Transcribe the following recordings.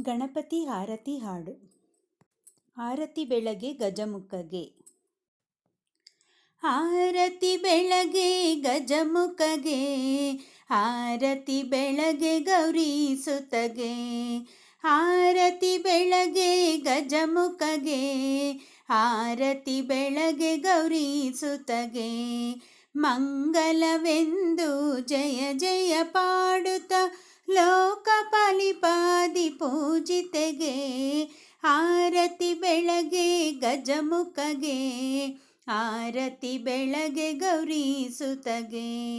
ಗಣಪತಿ ಆರತಿ ಹಾಡು. ಆರತಿ ಬೆಳಗ್ಗೆ ಗಜಮುಖಗೆ. ಆರತಿ ಬೆಳಗ್ಗೆ ಗಜಮುಖಗೆ. ಆರತಿ ಬೆಳಗ್ಗೆ ಗೌರಿ ಸುತಗೆ. ಆರತಿ ಬೆಳಗ್ಗೆ ಗಜಮುಖಗೆ. ಆರತಿ ಬೆಳಗ್ಗೆ ಗೌರಿ ಸುತಗೆ. ಮಂಗಲವೆಂದು ಜಯ ಜಯ ಪಾಡುತ್ತ ಲೋಕ ಪಾಲಿಪಾದಿ ಪೂಜಿತೆಗೆ, ಆರತಿ ಬೆಳಗ್ಗೆ ಗಜಮುಖಗೆ, ಆರತಿ ಬೆಳಗ್ಗೆ ಗೌರಿ ಸುತಗೆ.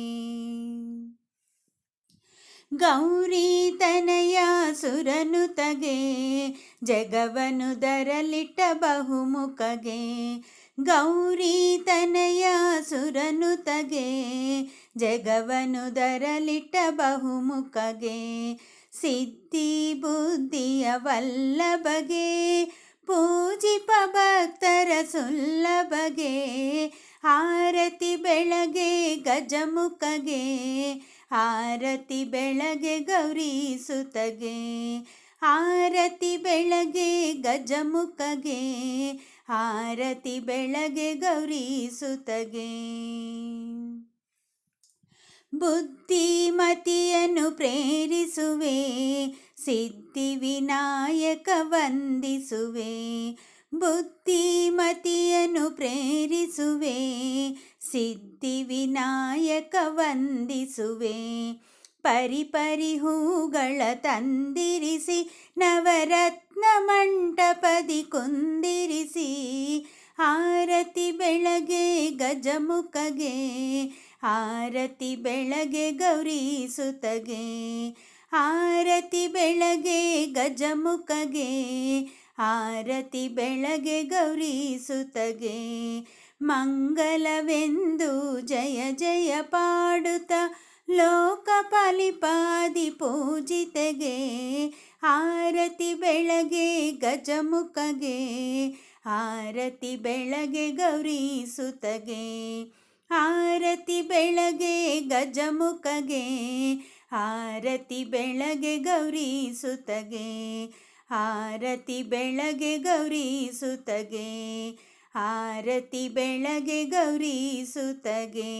ಗೌರಿ ತನಯ ಸುರನುತಗೆ ಜಗವನು ದರಲಿಟ್ಟ ಬಹುಮುಖಗೆ ಗೌರಿ ತನಯ ಸುರನುತಗೆ ಜಗವನು ದರಲಿಟ್ಟ ಬಹುಮುಖಗೆ, ಸಿದ್ಧಿ ಬುದ್ಧಿಯ ವಲ್ಲಭಗೆ, ಪೂಜಿಪ ಭಕ್ತರ ಸುಲ್ಲಭಗೆ, ಆರತಿ ಬೆಳಗ್ಗೆ ಗಜಮುಖಗೆ, ಆರತಿ ಬೆಳಗ್ಗೆ ಗೌರಿ ಸುತಗೆ, ಆರತಿ ಬೆಳಗ್ಗೆ ಗಜಮುಖಗೆ ಆರತಿ ಬೆಳಗ್ಗೆ ಗೌರಿ ಸುತಗೆ. ಬುದ್ಧಿಮತಿಯನ್ನು ಪ್ರೇರಿಸುವೆ, ಸಿದ್ಧಿ ವಿನಾಯಕ ವಂದಿಸುವೆ. ಬುದ್ಧಿಮತಿಯನ್ನು ಪ್ರೇರಿಸುವೆ, ಸಿದ್ಧಿ ವಿನಾಯಕ ವಂದಿಸುವೆ. ಪರಿಪರಿ ಹೂಗಳ ತಂದಿರಿಸಿ, ನವರತ್ನ ಮಂಟಪದಿ ಕುಂದಿರಿಸಿ ಆರತಿ ಬೆಳಗ್ಗೆ ಗಜಮುಖಗೆ, ಆರತಿ ಬೆಳಗ್ಗೆ ಗೌರಿ ಸುತಗೆ, ಆರತಿ ಬೆಳಗ್ಗೆ ಗಜಮುಖಗೆ, ಆರತಿ ಬೆಳಗ್ಗೆ ಗೌರಿ ಸುತಗೆ. ಮಂಗಲವೆಂದು ಜಯ ಜಯ ಪಾಡುತ್ತ ಲೋಕ ಪಾಲಿಪಾದಿ ಪೂಜಿತೆಗೆ, ಆರತಿ ಬೆಳಗ್ಗೆ ಗಜಮುಖಗೆ ಆರತಿ ಬೆಳಗ್ಗೆ ಗೌರಿ ಸುತಗೆ, ಆರತಿ ಬೆಳಗ್ಗೆ ಗಜಮುಖಗೆ ಆರತಿ ಬೆಳಗ್ಗೆ ಗೌರಿ ಸುತಗೆ, ಆರತಿ ಬೆಳಗ್ಗೆ ಗೌರಿ ಸುತಗೆ, ಆರತಿ ಬೆಳಗ್ಗೆ ಗೌರಿ ಸುತಗೆ.